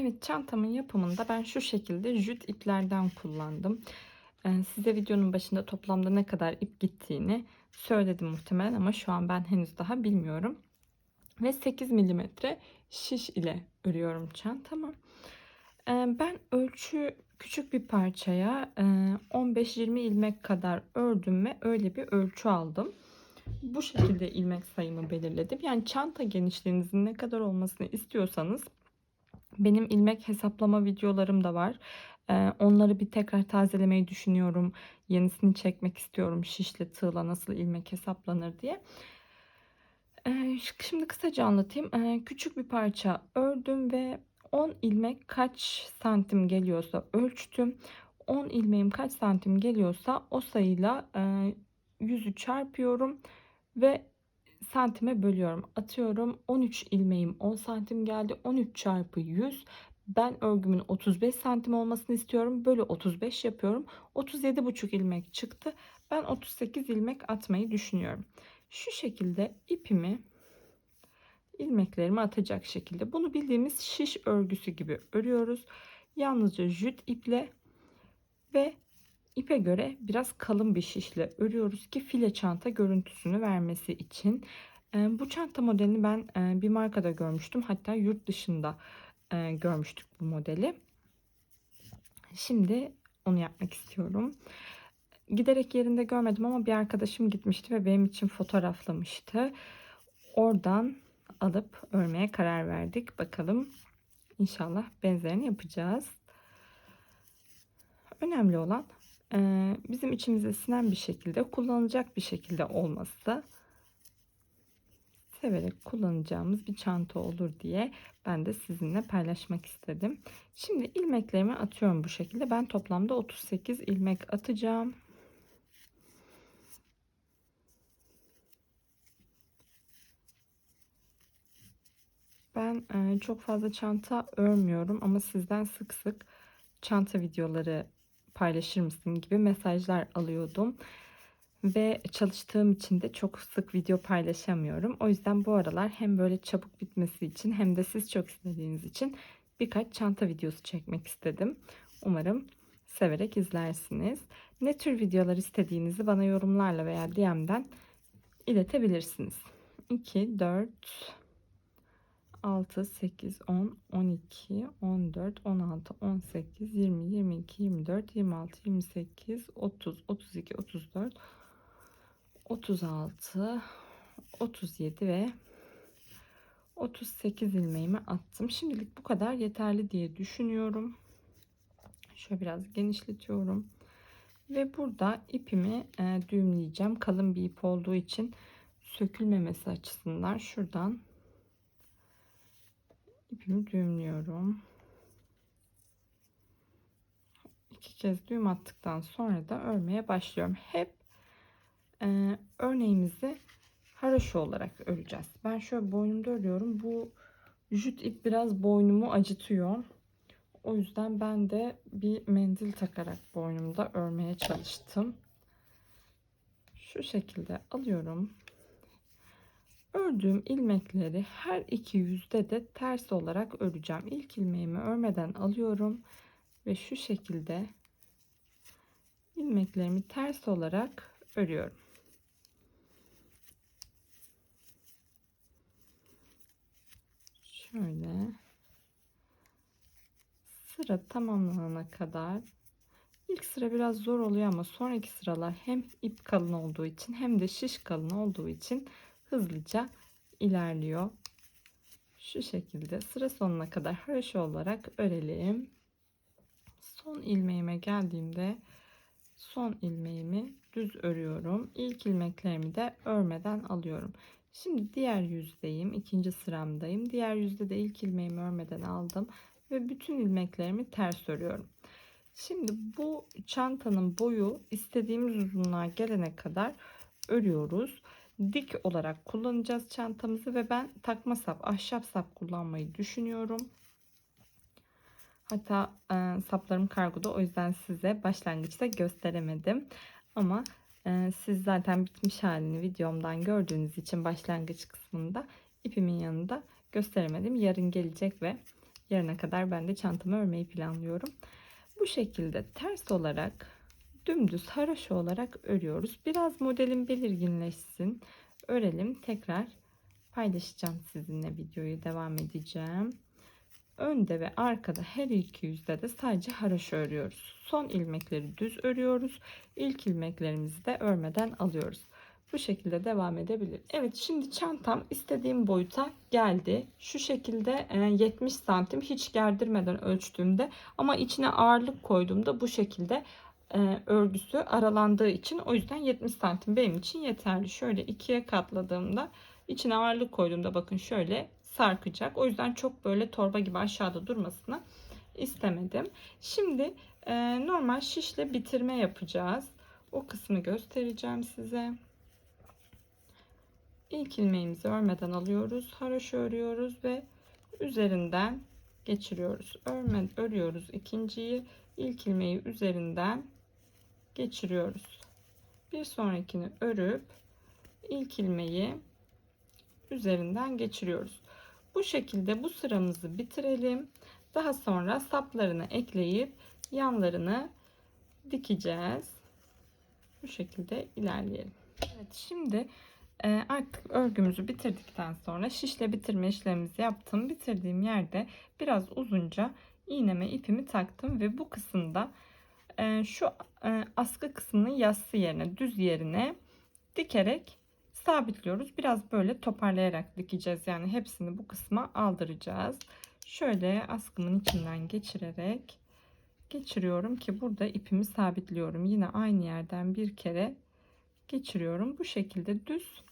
Evet çantamın yapımında ben şu şekilde jüt iplerden kullandım. Ee, size videonun başında toplamda ne kadar ip gittiğini söyledim muhtemelen ama şu an ben henüz daha bilmiyorum. Ve 8 milimetre şiş ile örüyorum çantamı. Ee, ben ölçü küçük bir parçaya e, 15-20 ilmek kadar ördüm ve öyle bir ölçü aldım. Bu şekilde ilmek sayımı belirledim. Yani çanta genişliğinizin ne kadar olmasını istiyorsanız benim ilmek hesaplama videolarım da var. Onları bir tekrar tazelemeyi düşünüyorum. Yenisini çekmek istiyorum. Şişle tığla nasıl ilmek hesaplanır diye. Şimdi kısaca anlatayım. Küçük bir parça ördüm ve 10 ilmek kaç santim geliyorsa ölçtüm. 10 ilmeğim kaç santim geliyorsa o sayıyla e, yüzü çarpıyorum ve santime bölüyorum. Atıyorum 13 ilmeğim 10 santim geldi. 13 çarpı 100 ben örgümün 35 santim olmasını istiyorum. Bölü 35 yapıyorum. 37,5 ilmek çıktı. Ben 38 ilmek atmayı düşünüyorum. Şu şekilde ipimi ilmeklerimi atacak şekilde. Bunu bildiğimiz şiş örgüsü gibi örüyoruz. Yalnızca jüt iple ve ipe göre biraz kalın bir şişle örüyoruz ki file çanta görüntüsünü vermesi için. Bu çanta modelini ben bir markada görmüştüm. Hatta yurt dışında görmüştük bu modeli. Şimdi onu yapmak istiyorum. Giderek yerinde görmedim ama bir arkadaşım gitmişti ve benim için fotoğraflamıştı. Oradan alıp örmeye karar verdik. Bakalım inşallah benzerini yapacağız. Önemli olan bizim içimize sinen bir şekilde kullanılacak bir şekilde olması severek kullanacağımız bir çanta olur diye ben de sizinle paylaşmak istedim. Şimdi ilmeklerimi atıyorum bu şekilde. Ben toplamda 38 ilmek atacağım. Ben çok fazla çanta örmüyorum ama sizden sık sık çanta videoları paylaşır mısın gibi mesajlar alıyordum. Ve çalıştığım için de çok sık video paylaşamıyorum. O yüzden bu aralar hem böyle çabuk bitmesi için hem de siz çok istediğiniz için birkaç çanta videosu çekmek istedim. Umarım severek izlersiniz. Ne tür videolar istediğinizi bana yorumlarla veya DM'den iletebilirsiniz. 2, 4, 6, 8, 10, 12, 14, 16, 18, 20, 22, 24, 26, 28, 30, 32, 34, 36, 37 ve 38 ilmeğimi attım. Şimdilik bu kadar yeterli diye düşünüyorum. Şöyle biraz genişletiyorum. Ve burada ipimi e, düğümleyeceğim. Kalın bir ip olduğu için sökülmemesi açısından şuradan ipimi düğümlüyorum. İki kez düğüm attıktan sonra da örmeye başlıyorum. Hep e, örneğimizi haroşa olarak öreceğiz. Ben şöyle boynumda örüyorum. Bu jüt ip biraz boynumu acıtıyor. O yüzden ben de bir mendil takarak boynumda örmeye çalıştım. Şu şekilde alıyorum. Ördüğüm ilmekleri her iki yüzde de ters olarak öreceğim. İlk ilmeğimi örmeden alıyorum ve şu şekilde ilmeklerimi ters olarak örüyorum. Şöyle sıra tamamlanana kadar ilk sıra biraz zor oluyor ama sonraki sıralar hem ip kalın olduğu için hem de şiş kalın olduğu için hızlıca ilerliyor. Şu şekilde sıra sonuna kadar haroşa olarak örelim. Son ilmeğime geldiğimde son ilmeğimi düz örüyorum. İlk ilmeklerimi de örmeden alıyorum. Şimdi diğer yüzdeyim. ikinci sıramdayım. Diğer yüzde de ilk ilmeğimi örmeden aldım ve bütün ilmeklerimi ters örüyorum. Şimdi bu çantanın boyu istediğimiz uzunluğa gelene kadar örüyoruz. Dik olarak kullanacağız çantamızı ve ben takma sap, ahşap sap kullanmayı düşünüyorum. Hatta e, saplarım kargoda o yüzden size başlangıçta gösteremedim. Ama ee, siz zaten bitmiş halini videomdan gördüğünüz için başlangıç kısmında ipimin yanında gösteremedim. Yarın gelecek ve Yarına kadar ben de çantamı örmeyi planlıyorum. Bu şekilde ters olarak dümdüz haroşa olarak örüyoruz. Biraz modelin belirginleşsin. Örelim. Tekrar paylaşacağım sizinle videoyu devam edeceğim. Önde ve arkada her iki yüzde de sadece haroşa örüyoruz. Son ilmekleri düz örüyoruz. İlk ilmeklerimizi de örmeden alıyoruz. Bu şekilde devam edebilir. Evet şimdi çantam istediğim boyuta geldi. Şu şekilde 70 santim hiç gerdirmeden ölçtüğümde ama içine ağırlık koyduğumda bu şekilde e, örgüsü aralandığı için o yüzden 70 santim benim için yeterli. Şöyle ikiye katladığımda içine ağırlık koyduğumda bakın şöyle sarkacak. O yüzden çok böyle torba gibi aşağıda durmasını istemedim. Şimdi e, normal şişle bitirme yapacağız. O kısmı göstereceğim size. İlk ilmeğimizi örmeden alıyoruz. Haroşa örüyoruz ve üzerinden geçiriyoruz. Örme, örüyoruz ikinciyi. ilk ilmeği üzerinden geçiriyoruz. Bir sonrakini örüp ilk ilmeği üzerinden geçiriyoruz. Bu şekilde bu sıramızı bitirelim. Daha sonra saplarını ekleyip yanlarını dikeceğiz. Bu şekilde ilerleyelim. Evet şimdi e, artık örgümüzü bitirdikten sonra şişle bitirme işlemimizi yaptım. Bitirdiğim yerde biraz uzunca iğneme ipimi taktım ve bu kısımda e, şu e, askı kısmının yassı yerine düz yerine dikerek sabitliyoruz. Biraz böyle toparlayarak dikeceğiz. Yani hepsini bu kısma aldıracağız. Şöyle askımın içinden geçirerek geçiriyorum ki burada ipimi sabitliyorum. Yine aynı yerden bir kere geçiriyorum. Bu şekilde düz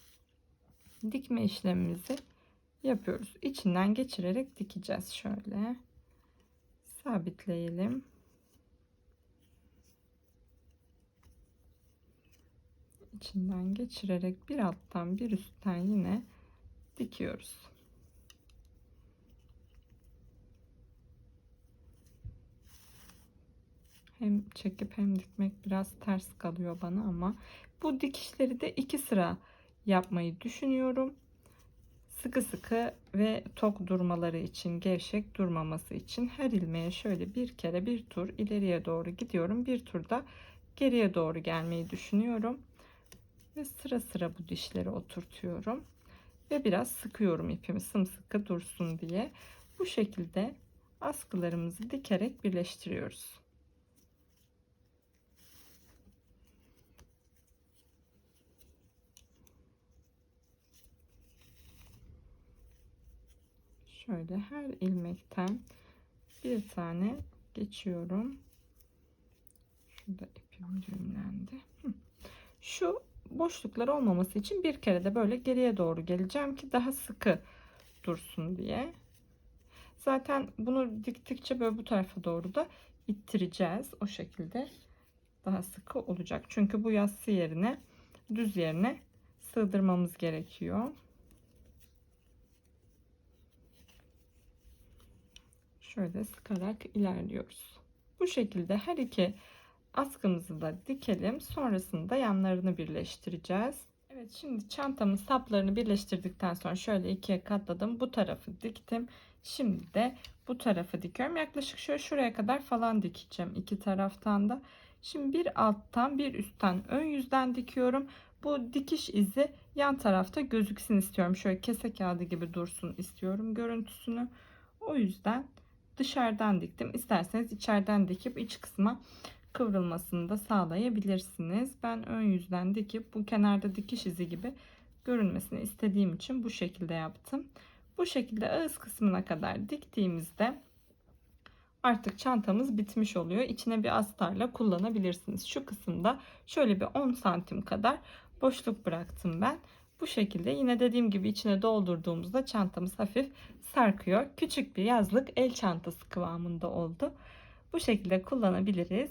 dikme işlemimizi yapıyoruz. İçinden geçirerek dikeceğiz şöyle. Sabitleyelim. İçinden geçirerek bir alttan bir üstten yine dikiyoruz. Hem çekip hem dikmek biraz ters kalıyor bana ama bu dikişleri de iki sıra yapmayı düşünüyorum. Sıkı sıkı ve tok durmaları için, gevşek durmaması için her ilmeğe şöyle bir kere bir tur ileriye doğru gidiyorum. Bir turda geriye doğru gelmeyi düşünüyorum ve sıra sıra bu dişleri oturtuyorum ve biraz sıkıyorum ipimi sımsıkı dursun diye bu şekilde askılarımızı dikerek birleştiriyoruz. Şöyle her ilmekten bir tane geçiyorum. Şurada ipim düğümlendi. Şu boşluklar olmaması için bir kere de böyle geriye doğru geleceğim ki daha sıkı dursun diye. Zaten bunu diktikçe böyle bu tarafa doğru da ittireceğiz. O şekilde daha sıkı olacak. Çünkü bu yassı yerine düz yerine sığdırmamız gerekiyor. Şöyle sıkarak ilerliyoruz. Bu şekilde her iki askımızı da dikelim. Sonrasında yanlarını birleştireceğiz. Evet şimdi çantamın saplarını birleştirdikten sonra şöyle ikiye katladım. Bu tarafı diktim. Şimdi de bu tarafı dikiyorum. Yaklaşık şöyle şuraya kadar falan dikeceğim iki taraftan da. Şimdi bir alttan bir üstten ön yüzden dikiyorum. Bu dikiş izi yan tarafta gözüksün istiyorum. Şöyle kese kağıdı gibi dursun istiyorum görüntüsünü. O yüzden dışarıdan diktim. İsterseniz içeriden dikip iç kısma kıvrılmasını da sağlayabilirsiniz. Ben ön yüzden dikip bu kenarda dikiş izi gibi görünmesini istediğim için bu şekilde yaptım. Bu şekilde ağız kısmına kadar diktiğimizde artık çantamız bitmiş oluyor. İçine bir astarla kullanabilirsiniz. Şu kısımda şöyle bir 10 santim kadar boşluk bıraktım ben. Bu şekilde yine dediğim gibi içine doldurduğumuzda çantamız hafif sarkıyor. Küçük bir yazlık el çantası kıvamında oldu. Bu şekilde kullanabiliriz.